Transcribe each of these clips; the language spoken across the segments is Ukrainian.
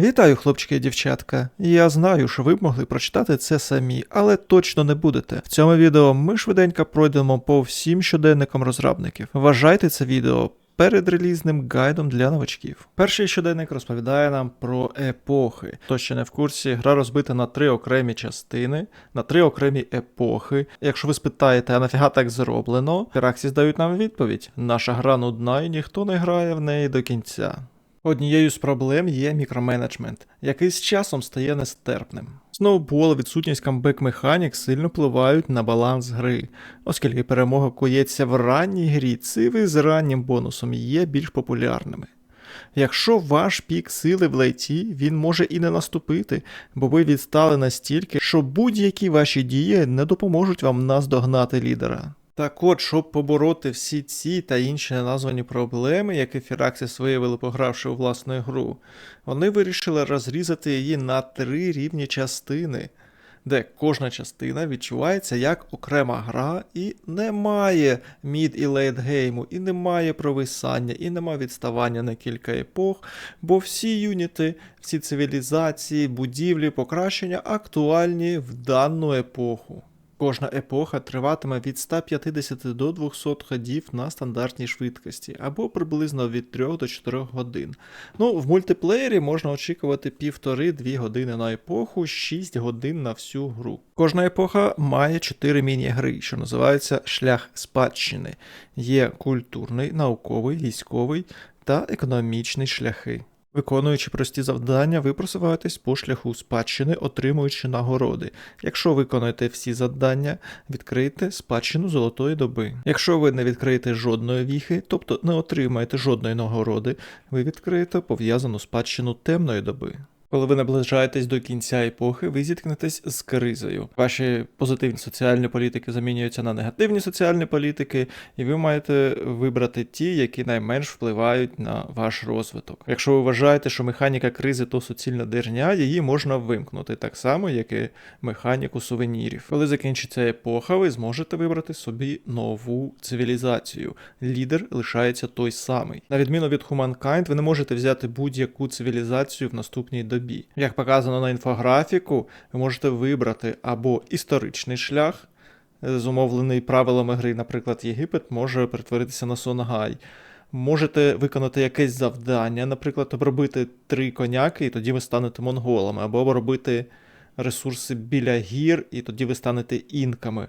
Вітаю, хлопчики і дівчатка. Я знаю, що ви б могли прочитати це самі, але точно не будете. В цьому відео ми швиденько пройдемо по всім щоденникам розробників. Вважайте це відео передрелізним гайдом для новачків. Перший щоденник розповідає нам про епохи. Хто ще не в курсі, гра розбита на три окремі частини, на три окремі епохи. Якщо ви спитаєте, а нафіга так зроблено, Firaxis дають нам відповідь: наша гра нудна і ніхто не грає в неї до кінця. Однією з проблем є мікроменеджмент, який з часом стає нестерпним. Сноубол, відсутність камбек механік сильно впливають на баланс гри, оскільки перемога коється в ранній грі, циви з раннім бонусом є більш популярними. Якщо ваш пік сили в лейті, він може і не наступити, бо ви відстали настільки, що будь-які ваші дії не допоможуть вам наздогнати лідера. Так от, щоб побороти всі ці та інші неназвані проблеми, які Фіраксіс виявили, погравши у власну гру, вони вирішили розрізати її на три рівні частини, де кожна частина відчувається як окрема гра і немає мід і лейтгейму, і немає провисання, і немає відставання на кілька епох, бо всі юніти, всі цивілізації, будівлі, покращення актуальні в дану епоху. Кожна епоха триватиме від 150 до 200 ходів на стандартній швидкості, або приблизно від 3 до 4 годин. Ну, в мультиплеєрі можна очікувати півтори-дві години на епоху, 6 годин на всю гру. Кожна епоха має 4 міні-гри, що називаються шлях спадщини. Є культурний, науковий, військовий та економічний шляхи. Виконуючи прості завдання, ви просуваєтесь по шляху спадщини, отримуючи нагороди. Якщо виконаєте всі завдання, відкриєте спадщину золотої доби. Якщо ви не відкриєте жодної віхи, тобто не отримаєте жодної нагороди, ви відкриєте пов'язану спадщину темної доби. Коли ви наближаєтесь до кінця епохи, ви зіткнетесь з кризою. Ваші позитивні соціальні політики замінюються на негативні соціальні політики, і ви маєте вибрати ті, які найменш впливають на ваш розвиток. Якщо ви вважаєте, що механіка кризи то суцільна дерня, її можна вимкнути так само, як і механіку сувенірів. Коли закінчиться епоха, ви зможете вибрати собі нову цивілізацію. Лідер лишається той самий. На відміну від Humankind, ви не можете взяти будь-яку цивілізацію в наступній добі. Як показано на інфографіку, ви можете вибрати або історичний шлях, е, зумовлений правилами гри, наприклад, Єгипет може перетворитися на Сонгай. Можете виконати якесь завдання, наприклад, обробити три коняки, і тоді ви станете монголами, або обробити ресурси біля гір, і тоді ви станете інками.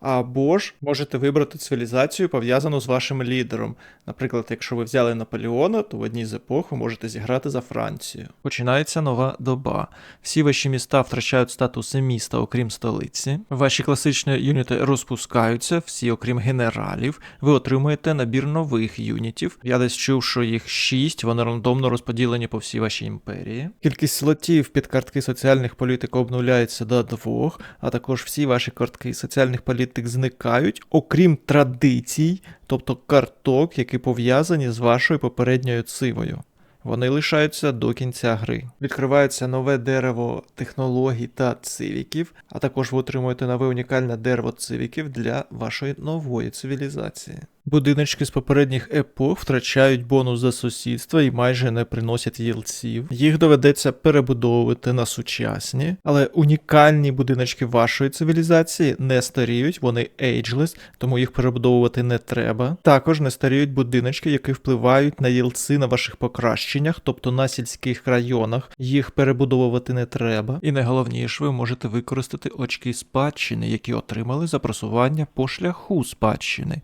Або ж можете вибрати цивілізацію, пов'язану з вашим лідером. Наприклад, якщо ви взяли Наполеона, то в одній з епох ви можете зіграти за Францію. Починається нова доба. Всі ваші міста втрачають статуси міста, окрім столиці. Ваші класичні юніти розпускаються, всі, окрім генералів. Ви отримуєте набір нових юнітів. Я десь чув, що їх шість, вони рандомно розподілені по всій вашій імперії. Кількість слотів під картки соціальних політик обнуляється до двох, а також всі ваші картки соціальних політик зникають, окрім традицій, тобто карток, які пов'язані з вашою попередньою цивою. Вони лишаються до кінця гри. Відкривається нове дерево технологій та цивіків, а також ви отримуєте нове унікальне дерево цивіків для вашої нової цивілізації. Будиночки з попередніх епох втрачають бонус за сусідство і майже не приносять їлців. Їх доведеться перебудовувати на сучасні, але унікальні будиночки вашої цивілізації не старіють, вони ageless, тому їх перебудовувати не треба. Також не старіють будиночки, які впливають на їлци на ваших покращеннях, тобто на сільських районах. Їх перебудовувати не треба. І найголовніше, ви можете використати очки спадщини, які отримали за просування по шляху спадщини.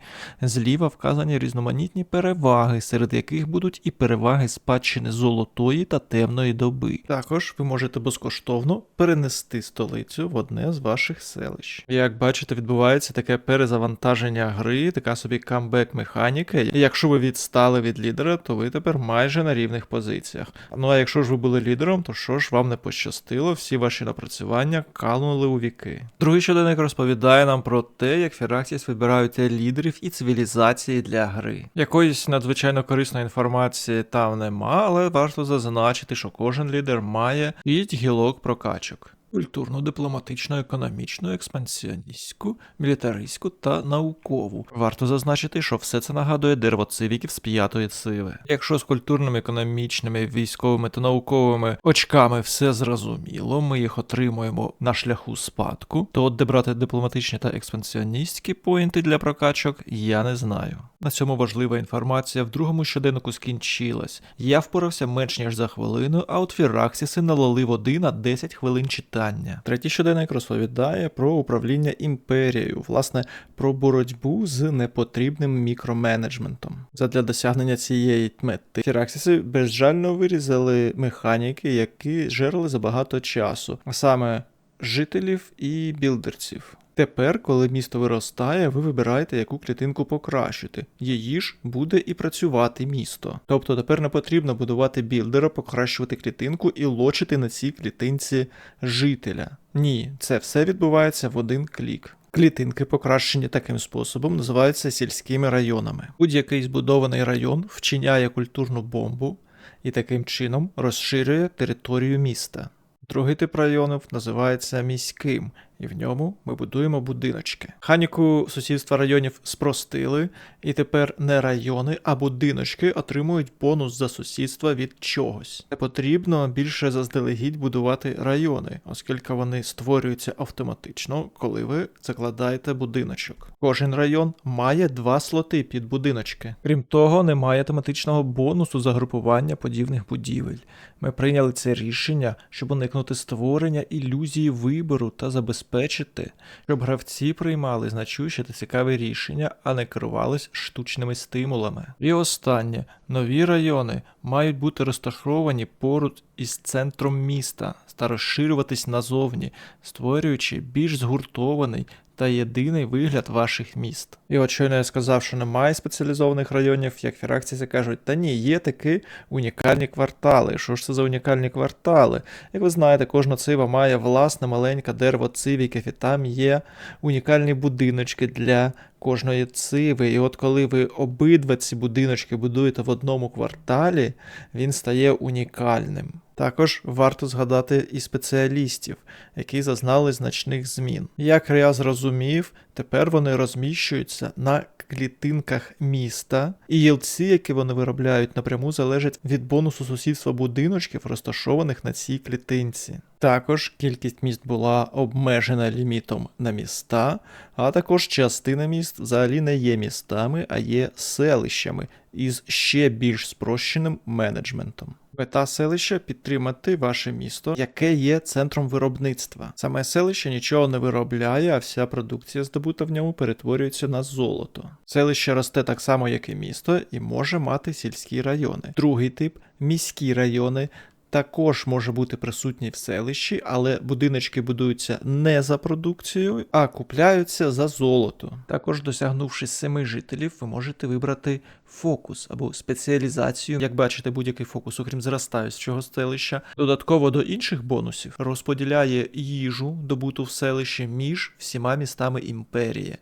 Зліва вказані різноманітні переваги, серед яких будуть і переваги спадщини золотої та темної доби. Також ви можете безкоштовно перенести столицю в одне з ваших селищ. Як бачите, відбувається таке перезавантаження гри, така собі камбек механіка. Якщо ви відстали від лідера, то ви тепер майже на рівних позиціях. Ну а якщо ж ви були лідером, то що ж вам не пощастило, всі ваші напрацювання канули у віки. Другий щоденник розповідає нам про те, як Фіраксіс вибирають лідерів і цивілізації для гри. Якоїсь надзвичайно корисної інформації там нема, але варто зазначити, що кожен лідер має 5 гілок прокачок. Культурну, дипломатичну, економічну, експансіоністську, мілітаристську та наукову. Варто зазначити, що все це нагадує дерево цивіків з п'ятої циви. Якщо з культурними, економічними, військовими та науковими очками все зрозуміло, ми їх отримуємо на шляху спадку, то от де брати дипломатичні та експансіоністські поінти для прокачок, я не знаю. На цьому важлива інформація в другому щоденнику скінчилась. Я впорався менш ніж за хвилину, а от фіраксіси налили води на 10 хвилин читання. Третій щоденник розповідає про управління імперією, власне, про боротьбу з непотрібним мікроменеджментом. Задля досягнення цієї мети фіраксіси безжально вирізали механіки, які жерли забагато часу, а саме жителів і білдерців. Тепер, коли місто виростає, ви вибираєте, яку клітинку покращити. Її ж буде і працювати місто. Тобто тепер не потрібно будувати білдера, покращувати клітинку і лочити на цій клітинці жителя. Ні, це все відбувається в один клік. Клітинки, покращені таким способом, називаються сільськими районами. Будь-який збудований район вчиняє культурну бомбу і таким чином розширює територію міста. Другий тип районів називається міським, і в ньому ми будуємо будиночки. Ханіку сусідства районів спростили, і тепер не райони, а будиночки отримують бонус за сусідство від чогось. Не потрібно більше заздалегідь будувати райони, оскільки вони створюються автоматично, коли ви закладаєте будиночок. Кожен район має два слоти під будиночки. Крім того, немає тематичного бонусу за групування подібних будівель. Ми прийняли це рішення, щоб уникнути створення ілюзії вибору та забезпечити, щоб гравці приймали значущі та цікаві рішення, а не керувались штучними стимулами. І останнє нові райони мають бути розташовані поруч із центром міста та розширюватись назовні, створюючи більш згуртований та єдиний вигляд ваших міст. І от щойно я сказав, що немає спеціалізованих районів, як фіракції кажуть, та ні, є такі унікальні квартали. Що ж це за унікальні квартали? Як ви знаєте, кожна цива має власне маленьке дерево цивіків, і там є унікальні будиночки для кожної циви. І от коли ви обидва ці будиночки будуєте в одному кварталі, він стає унікальним. Також варто згадати і спеціалістів, які зазнали значних змін. Як я зрозумів, тепер вони розміщуються на клітинках міста, і єлці, які вони виробляють напряму, залежать від бонусу сусідства будиночків, розташованих на цій клітинці. Також кількість міст була обмежена лімітом на міста, а також частина міст взагалі не є містами, а є селищами із ще більш спрощеним менеджментом. Мета селища підтримати ваше місто, яке є центром виробництва. Саме селище нічого не виробляє, а вся продукція, здобута в ньому, перетворюється на золото. Селище росте так само, як і місто, і може мати сільські райони. Другий тип міські райони також може бути присутній в селищі, але будиночки будуються не за продукцією, а купляються за золото. Також, досягнувши семи жителів, ви можете вибрати фокус або спеціалізацію. Як бачите, будь-який фокус, окрім зростаючого селища, додатково до інших бонусів розподіляє їжу, добуту в селищі між всіма містами імперії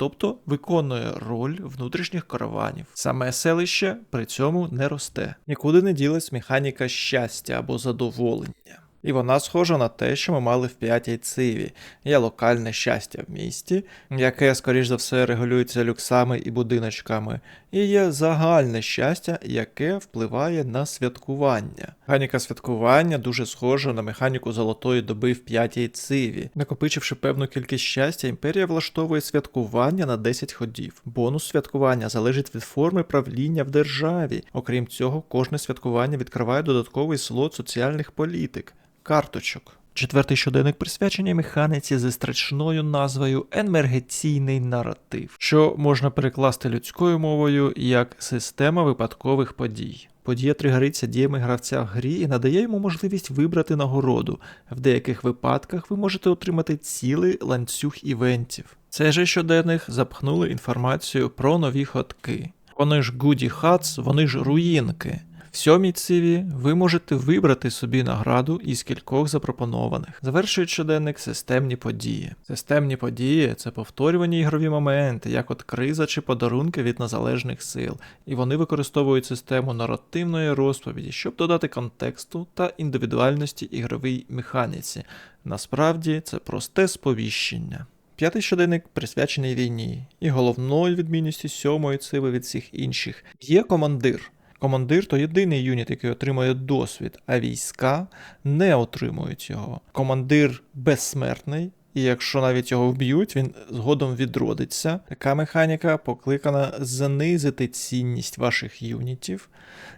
тобто виконує роль внутрішніх караванів. Саме селище при цьому не росте. Нікуди не ділась механіка щастя або задоволення. І вона схожа на те, що ми мали в п'ятій циві. Є локальне щастя в місті, яке, скоріш за все, регулюється люксами і будиночками, і є загальне щастя, яке впливає на святкування. Механіка святкування дуже схожа на механіку золотої доби в п'ятій циві. Накопичивши певну кількість щастя, імперія влаштовує святкування на 10 ходів. Бонус святкування залежить від форми правління в державі. Окрім цього, кожне святкування відкриває додатковий слот соціальних політик карточок. Четвертий щоденник присвячений механіці зі страшною назвою енергетійний наратив, що можна перекласти людською мовою як система випадкових подій. Подія тригериться діями гравця в грі і надає йому можливість вибрати нагороду. В деяких випадках ви можете отримати цілий ланцюг івентів. Цей же щоденник запхнули інформацію про нові ходки. Вони ж Goody Huts, вони ж руїнки. В сьомій циві ви можете вибрати собі награду із кількох запропонованих. Завершують щоденник системні події. Системні події це повторювані ігрові моменти, як от криза чи подарунки від незалежних сил, і вони використовують систему наративної розповіді, щоб додати контексту та індивідуальності ігровій механіці. Насправді це просте сповіщення. П'ятий щоденник присвячений війні, і головною відмінністю сьомої циви від всіх інших є командир. Командир то єдиний юніт, який отримує досвід, а війська не отримують його. Командир безсмертний, і якщо навіть його вб'ють, він згодом відродиться. Така механіка покликана занизити цінність ваших юнітів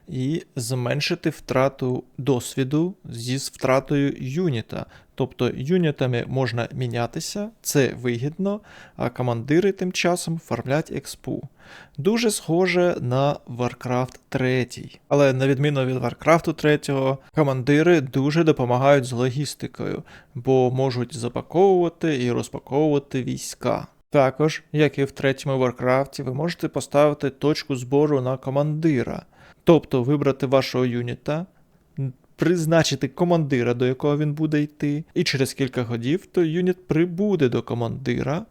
і зменшити втрату досвіду зі втратою юніта. Тобто юнітами можна мінятися, це вигідно, а командири тим часом фармлять експу. Дуже схоже на Warcraft 3. Але на відміну від Warcraft 3, командири дуже допомагають з логістикою, бо можуть запаковувати і розпаковувати війська. Також, як і в третьому Warcraft, ви можете поставити точку збору на командира, тобто вибрати вашого юніта, призначити командира, до якого він буде йти, і через кілька годів той юніт прибуде до командира,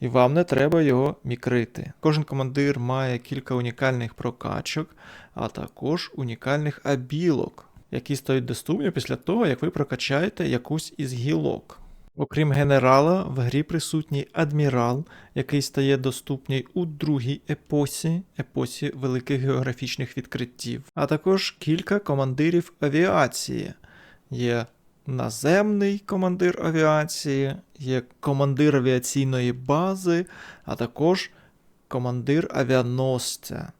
і вам не треба його мікрити. Кожен командир має кілька унікальних прокачок, а також унікальних абілок, які стають доступні після того, як ви прокачаєте якусь із гілок. Окрім генерала, в грі присутній адмірал, який стає доступний у другій епосі, епосі великих географічних відкриттів, а також кілька командирів авіації. Є наземний командир авіації, є командир авіаційної бази, а також командир авіаносця.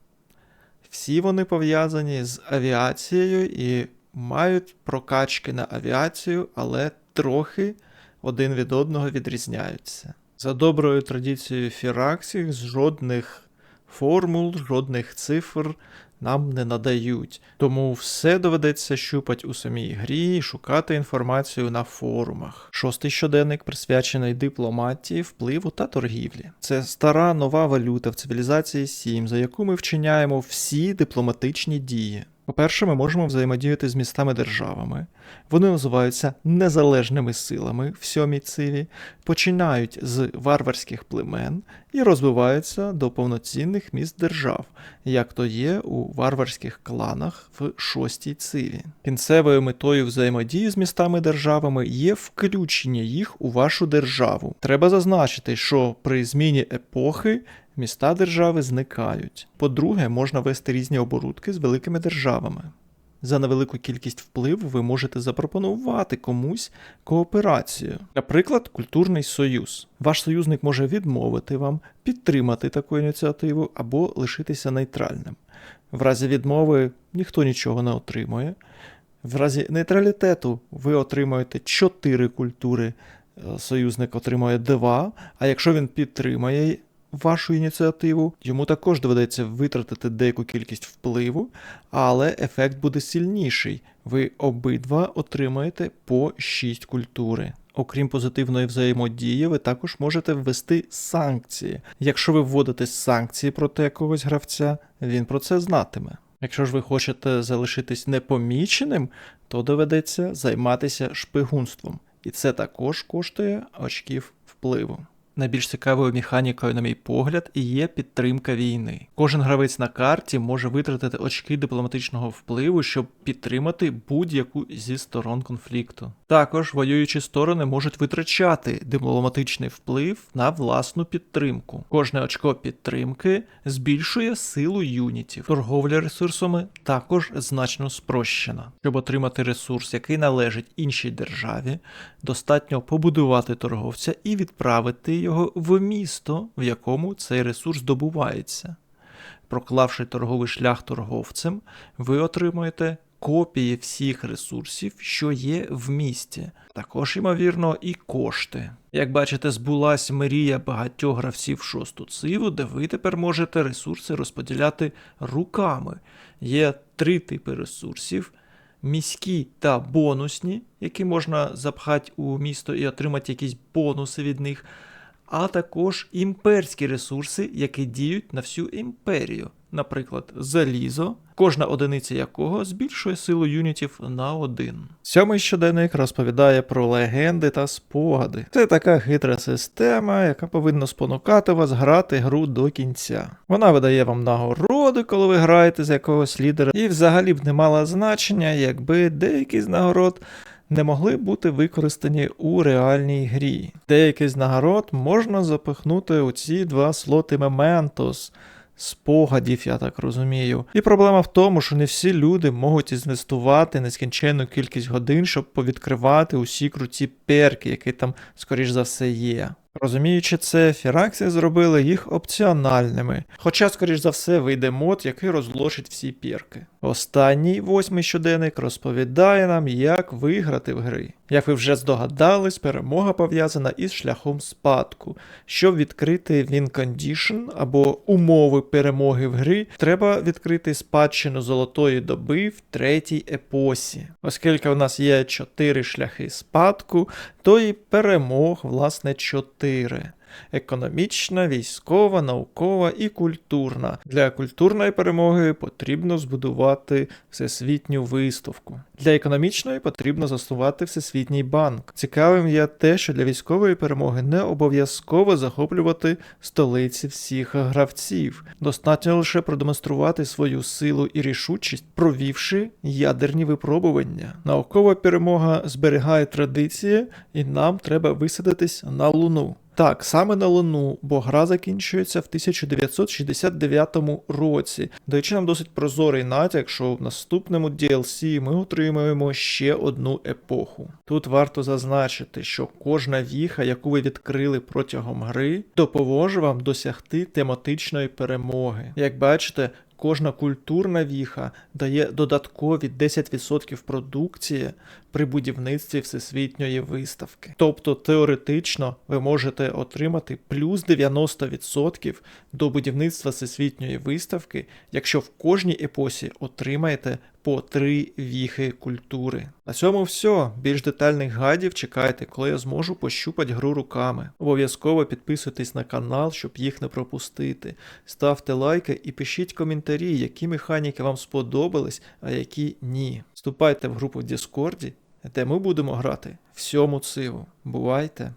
Всі вони пов'язані з авіацією і мають прокачки на авіацію, але трохи один від одного відрізняються. За доброю традицією Фіраксів жодних формул, жодних цифр нам не надають. Тому все доведеться щупати у самій грі і шукати інформацію на форумах. Шостий щоденник присвячений дипломатії, впливу та торгівлі. Це стара нова валюта в цивілізації 7, за яку ми вчиняємо всі дипломатичні дії. По-перше, ми можемо взаємодіяти з містами-державами. Вони називаються незалежними силами в сьомій циві, починають з варварських племен і розвиваються до повноцінних міст держав, як то є у варварських кланах в шостій циві. Кінцевою метою взаємодії з містами-державами є включення їх у вашу державу. Треба зазначити, що при зміні епохи Міста держави зникають. По-друге, можна вести різні оборудки з великими державами. За невелику кількість впливу ви можете запропонувати комусь кооперацію. Наприклад, культурний союз. Ваш союзник може відмовити вам, підтримати таку ініціативу або лишитися нейтральним. В разі відмови ніхто нічого не отримує. В разі нейтралітету ви отримуєте 4 культури, е, союзник отримує 2, а якщо він підтримає вашу ініціативу, йому також доведеться витратити деяку кількість впливу, але ефект буде сильніший. Ви обидва отримаєте по 6 культури. Окрім позитивної взаємодії, ви також можете ввести санкції. Якщо ви вводите санкції проти якогось гравця, він про це знатиме. Якщо ж ви хочете залишитись непоміченим, то доведеться займатися шпигунством, і це також коштує очків впливу. Найбільш цікавою механікою, на мій погляд, і є підтримка війни. Кожен гравець на карті може витратити очки дипломатичного впливу, щоб підтримати будь-яку зі сторон конфлікту. Також воюючі сторони можуть витрачати дипломатичний вплив на власну підтримку. Кожне очко підтримки збільшує силу юнітів. Торговля ресурсами також значно спрощена. Щоб отримати ресурс, який належить іншій державі, достатньо побудувати торговця і відправити його в місто, в якому цей ресурс добувається. Проклавши торговий шлях торговцем, ви отримуєте копії всіх ресурсів, що є в місті, також, ймовірно, і кошти. Як бачите, збулась мрія багатьох гравців шосту циву, де ви тепер можете ресурси розподіляти руками. Є три типи ресурсів. Міські та бонусні, які можна запхати у місто і отримати якісь бонуси від них, а також імперські ресурси, які діють на всю імперію. наприклад, залізо, кожна одиниця якого збільшує силу юнітів на один. Сьомий щоденник розповідає про легенди та спогади. Це така хитра система, яка повинна спонукати вас грати гру до кінця. Вона видає вам нагороди, коли ви граєте з якогось лідера, і взагалі б не мала значення, якби деякі з нагород не могли бути використані у реальній грі. Деякий з нагород можна запихнути у ці два слоти Mementos, спогадів, я так розумію. І проблема в тому, що не всі люди можуть інвестувати нескінченну кількість годин, щоб повідкривати усі круті перки, які там, скоріш за все, є. Розуміючи це, Фіраксі зробили їх опціональними, хоча, скоріш за все, вийде мод, який розложить всі пірки. Останній восьмий щоденник розповідає нам, як виграти в гри. Як ви вже здогадались, перемога пов'язана із шляхом спадку. Щоб відкрити Win Condition або умови перемоги в грі, треба відкрити спадщину золотої доби в третій епосі. Оскільки у нас є чотири шляхи спадку, то і перемог, власне, чотири. 4, Економічна, військова, наукова і культурна. Для культурної перемоги потрібно збудувати всесвітню виставку. Для економічної потрібно заснувати всесвітній банк. Цікавим є те, що для військової перемоги не обов'язково захоплювати столиці всіх гравців. Достатньо лише продемонструвати свою силу і рішучість, провівши ядерні випробування. Наукова перемога зберігає традиції, і нам треба висадитись на луну. Так, саме на Луну, бо гра закінчується в 1969 році. Речі, нам досить прозорий натяк, що в наступному DLC ми отримаємо ще одну епоху. Тут варто зазначити, що кожна віха, яку ви відкрили протягом гри, допоможе вам досягти тематичної перемоги. Як бачите, Кожна культурна віха дає додаткові 10% продукції при будівництві всесвітньої виставки. Тобто теоретично ви можете отримати плюс 90% до будівництва всесвітньої виставки, якщо в кожній епосі отримаєте по 3 віхи культури. На цьому все. Більш детальних гайдів чекайте, коли я зможу пощупати гру руками. Обов'язково підписуйтесь на канал, щоб їх не пропустити. Ставте лайки і пишіть коментарі, які механіки вам сподобались, а які ні. Вступайте в групу в Діскорді, де ми будемо грати всьому циву. Бувайте!